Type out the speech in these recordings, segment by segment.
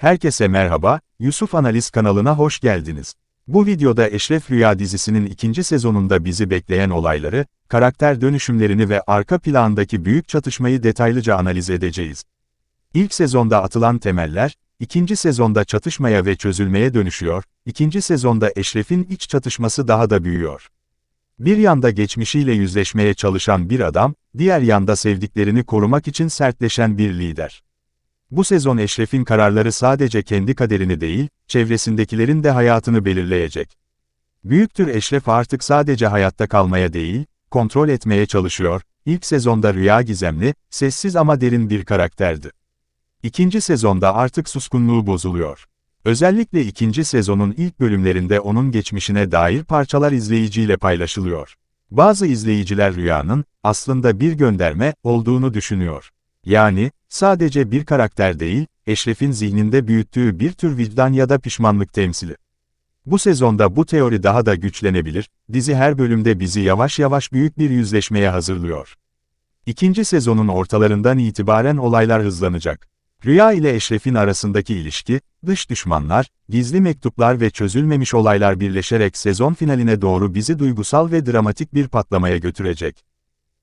Herkese merhaba, Yusuf Analiz kanalına hoş geldiniz. Bu videoda Eşref Rüya dizisinin ikinci sezonunda bizi bekleyen olayları, karakter dönüşümlerini ve arka plandaki büyük çatışmayı detaylıca analiz edeceğiz. İlk sezonda atılan temeller, ikinci sezonda çatışmaya ve çözülmeye dönüşüyor, ikinci sezonda Eşref'in iç çatışması daha da büyüyor. Bir yanda geçmişiyle yüzleşmeye çalışan bir adam, diğer yanda sevdiklerini korumak için sertleşen bir lider. Bu sezon Eşref'in kararları sadece kendi kaderini değil, çevresindekilerin de hayatını belirleyecek. Büyüktür Eşref artık sadece hayatta kalmaya değil, kontrol etmeye çalışıyor, İlk sezonda rüya gizemli, sessiz ama derin bir karakterdi. İkinci sezonda artık suskunluğu bozuluyor. Özellikle ikinci sezonun ilk bölümlerinde onun geçmişine dair parçalar izleyiciyle paylaşılıyor. Bazı izleyiciler rüyanın, aslında bir gönderme, olduğunu düşünüyor. Yani, sadece bir karakter değil, Eşref'in zihninde büyüttüğü bir tür vicdan ya da pişmanlık temsili. Bu sezonda bu teori daha da güçlenebilir, dizi her bölümde bizi yavaş yavaş büyük bir yüzleşmeye hazırlıyor. İkinci sezonun ortalarından itibaren olaylar hızlanacak. Rüya ile Eşref'in arasındaki ilişki, dış düşmanlar, gizli mektuplar ve çözülmemiş olaylar birleşerek sezon finaline doğru bizi duygusal ve dramatik bir patlamaya götürecek.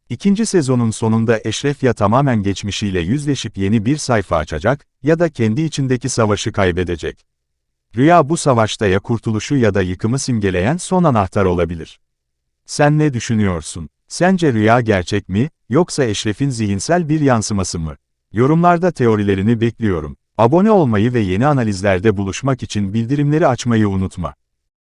İkinci sezonun sonunda Eşref ya tamamen geçmişiyle yüzleşip yeni bir sayfa açacak, ya da kendi içindeki savaşı kaybedecek. Rüya bu savaşta ya kurtuluşu ya da yıkımı simgeleyen son anahtar olabilir. Sen ne düşünüyorsun? Sence rüya gerçek mi, yoksa Eşref'in zihinsel bir yansıması mı? Yorumlarda teorilerini bekliyorum. Abone olmayı ve yeni analizlerde buluşmak için bildirimleri açmayı unutma.